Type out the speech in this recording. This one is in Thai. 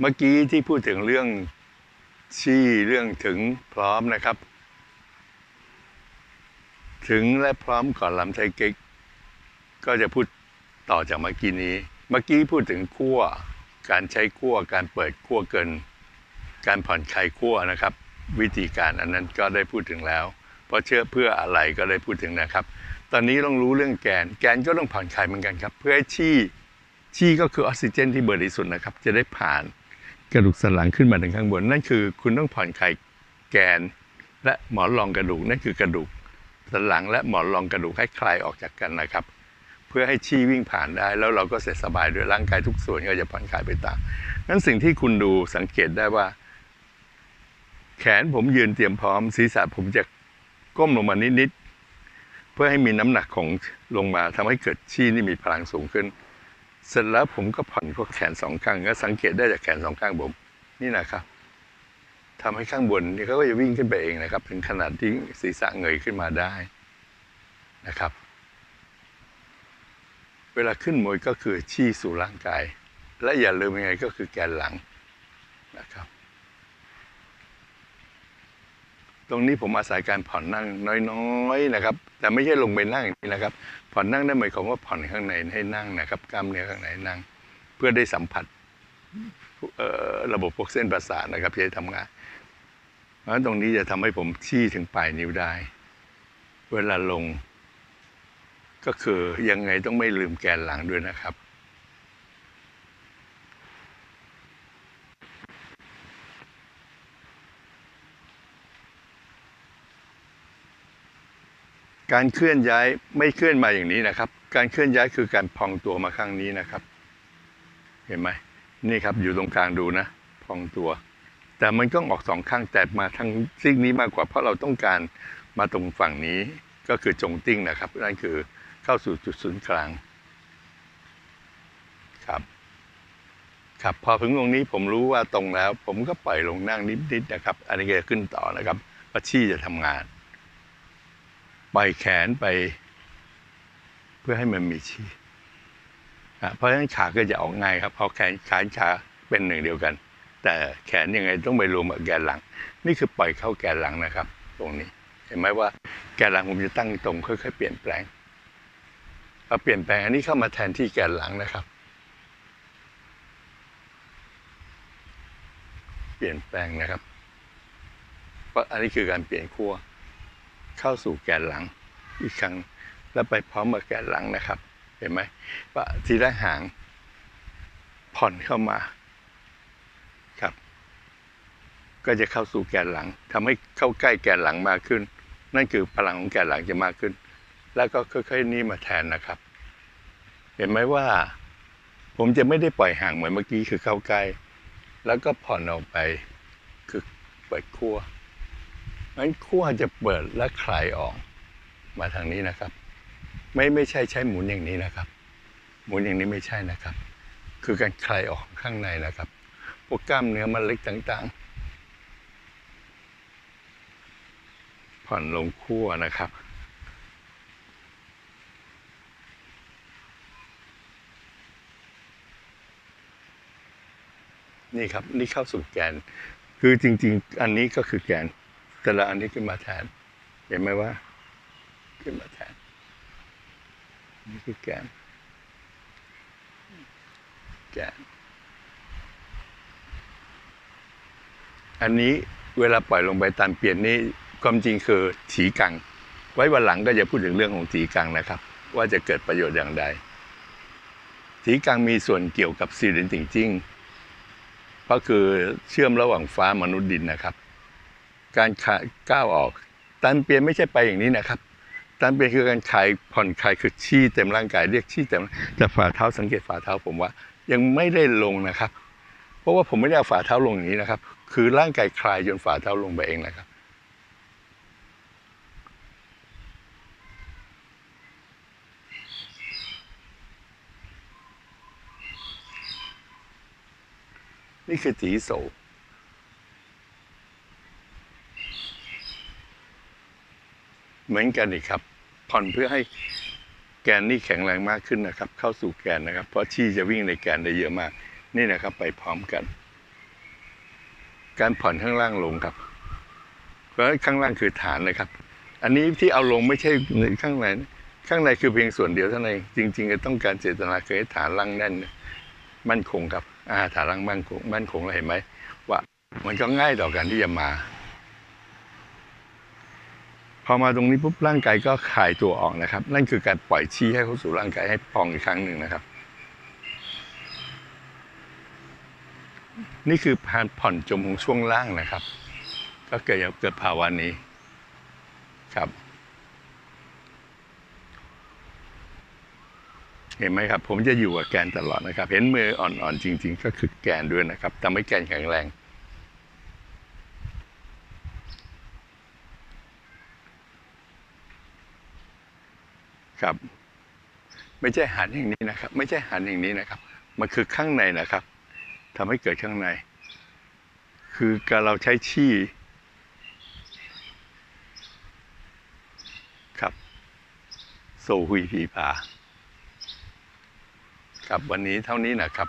เมื่อกี้ที่พูดถึงเรื่องชี่เรื่องถึงพร้อมนะครับ ถึงและพร้อมก่อนลำไทยเก๊ก ก็จะพูดต่อจากเมื่อกี้นี้ เมื่อกี้พูดถึงขั้วการใช้ขั้วการเปิดขั้วเกิน การผ่อนคลายขั้วนะครับ วิธีการอันนั้นก็ได้พูดถึงแล้ว เพราะเชื่อเพื่ออะไรก็ได้พูดถึงนะครับ ตอนนี้ต้องรู้เรื่องแกน แกนก็ต้องผ่อนคลายเหมือนกันครับ เพื่อให้ชี่ชี่ก็คือออกซิเจนที่บริสุทธิ์นะครับ จะได้ผ่าน กระดูกสันหลังขึ้นมาถึงข้างบน นั่นคือคุณต้องผ่อนคลายแกน และหมอนรองกระดูกนั่นคือกระดูกสันหลังและหมอนรองกระดูกให้คลายออกจากกันนะครับ เพื่อให้ชี่วิ่งผ่านได้ แล้วเราก็เสร็จสบายด้วยร่างกายทุกส่วนก็จะผ่อนคลายไปตามนั้นสิ่งที่คุณดูสังเกตได้ว่า แขนผมยืนเตรียมพร้อมศีรษะผมจะก้มลงมานิดๆเพื่อให้มีน้ำหนักของลงมาทำให้เกิดชี่นี่มีพลังสูงขึ้น เสร็จแล้วผมก็ผ่อนพวกแขนสองข้างก็สังเกตได้จากแขนสองข้างผม นี่นะครับทำให้ข้างบนนี่เขาก็จะวิ่งขึ้นไปเองนะครับ ถึงขนาดที่ศีรษะเงยขึ้นมาได้นะครับ เวลาขึ้นมวยก็คือชี้สู่ร่างกาย และอย่าลืมยังไงก็คือแกนหลังนะครับ ตรงนี้ผมอาศัยการผ่อนนั่งน้อยๆนะครับ แต่ไม่ใช่ลงไปนั่งอย่างนี้นะครับ ผ่อนนั่งได้หมายความว่าผ่อนข้างในให้นั่งนะครับ กล้ามเนื้อข้างในนั่ง เพื่อได้สัมผัสระบบพวกเส้นประสาทนะครับที่จะทำงาน เพราะฉะนั้นตรงนี้จะทำให้ผมชี้ถึงปลายนิ้วได้ เวลาลง ก็คือยังไงต้องไม่ลืมแกนหลังด้วยนะครับ การเคลื่อนย้ายไม่เคลื่อนมาอย่างนี้นะครับ การเคลื่อนย้ายคือการพองตัวมาข้างนี้นะครับ เห็นไหมนี่ครับอยู่ตรงกลางดูนะพองตัว แต่มันก็ออกสองข้างแต่มาทางซีกนี้มากกว่าเพราะเราต้องการมาตรงฝั่งนี้ก็คือจงติ้งนะครับนั่นคือเข้าสู่จุดศูนย์กลางครับ ครับพอถึงตรงนี้ผมรู้ว่าตรงแล้ว ผมก็ปล่อยลงนั่งนิดๆนะครับ อันนี้ก็จะขึ้นต่อนะครับเพราะชี่จะทำงาน ปล่อยแขนไป เพื่อให้มันมีชี้อะเพราะฉะนั้นขาก็จะออกง่ายครับเพอแขนขาขาเป็นหนึ่งเดียวกัน แต่แขนยังไงต้องไปรวมกับแกนหลัง นี่คือปล่อยเข้าแกนหลังนะครับ ตรงนี้ เห็นไหมว่าแกนหลังผมจะตั้งตรงค่อยๆเปลี่ยนแปลงพอเปลี่ยนแปลงอันนี้เข้ามาแทนที่แกนหลังนะครับ เปลี่ยนแปลงนะครับเพราะอันนี้คือการเปลี่ยนขั้ว เข้าสู่แกนหลังอีกครั้งแล้วไปพร้อมกับแกนหลังนะครับ เห็นไหมว่าทีละหางผ่อนเข้ามาครับ ก็จะเข้าสู่แกนหลังทำให้เข้าใกล้แกนหลังมากขึ้น นั่นคือพลังของแกนหลังจะมากขึ้น แล้วก็ค่อยๆนี่มาแทนนะครับ เห็นไหมว่า ผมจะไม่ได้ปล่อยห่างเหมือนเมื่อกี้คือเข้าใกล้ แล้วก็ผ่อนออกไปคือเปิดขั้ว งั้นขั้วจะเปิดและคลายออกมาทางนี้นะครับ ไม่ไม่ใช่ใช้หมุนอย่างนี้นะครับ หมุนอย่างนี้ไม่ใช่นะครับ คือการคลายออกข้างในนะครับพวกกล้ามเนื้อมันเล็กต่างๆ ผ่อนลงขั้วนะครับนี่ครับนี่เข้าสู่แกน คือจริง ๆ อันนี้ก็คือแกน ต่ละอันนี้ขึ้นมาแทน เห็นไหมว่า ขึ้นมาแทน นี่คือแกน แกน อันนี้เวลาปล่อยลงไปตามเปลี่ยนนี่ความจริงคือถีกัง ไว้วันหลังก็จะพูดถึงเรื่องของถีกังนะครับ ว่าจะเกิดประโยชน์อย่างใดถีกังมีส่วนเกี่ยวกับซีรินติงจิ้งก็คือเชื่อมระหว่างฟ้ามนุษย์ดินนะครับ การขาก้าวออกตันเปลี่ยนไม่ใช่ไปอย่างนี้นะครับตันเปลี่ยนคือการคลายผ่อนคลายคือชี้เต็มร่างกายเรียกชี้เต็มแต่ฝ่าเท้าสังเกตฝ่าเท้าผมว่า ยังไม่ได้ลงนะครับ เพราะว่าผมไม่ได้เอาฝ่าเท้าลงอย่างนี้นะครับ คือร่างกายคลายจนฝ่าเท้าลงไปเองนะครับนี่คือจีโซ เห มือนกันอีกครับ ผ่อนเพื่อให้แกนนี่แข็งแรงมากขึ้นนะครับ เข้าสู่แกนนะครับ เพราะชี่จะวิ่งในแกนได้เยอะมาก นี่นะครับไปพร้อมกัน การผ่อนข้างล่างลงครับ เพราะข้างล่างคือฐานนะครับ อันนี้ที่เอาลงไม่ใช่ข้างในข้างในคือเพียงส่วนเดียวเท่านั้น จริงๆก็ต้องการเจตนาคือให้ฐานล่างแน่น มั่นคงครับอาฐานล่างมั่นคงมั่นคงแล้วเห็นไหมว่ามันก็ง่ายต่อการที่จะมา พอมาตรงนี้ปุ๊บร่างกายก็คลายตัวออกนะครับ นั่นคือการปล่อยชี้ให้เข้าสู่ร่างกายให้พองอีกครั้งหนึ่งนะครับ นี่คือการผ่อนจมของช่วงล่างนะครับ ก็เกิดเกิดภาวะนี้ครับเห็นไหมครับ ผมจะอยู่กับแกนตลอดนะครับ เห็นมืออ่อนๆจริง ๆ ก็คือแกนด้วยนะครับทำให้แกนแข็งแรง ครับ ไม่ใช่หันอย่างนี้นะครับ ไม่ใช่หันอย่างนี้นะครับ มันคือข้างในนะครับทำให้เกิดข้างใน คือการเราใช้ชี้ครับโซฮุยผีผาครับวันนี้เท่านี้นะครับ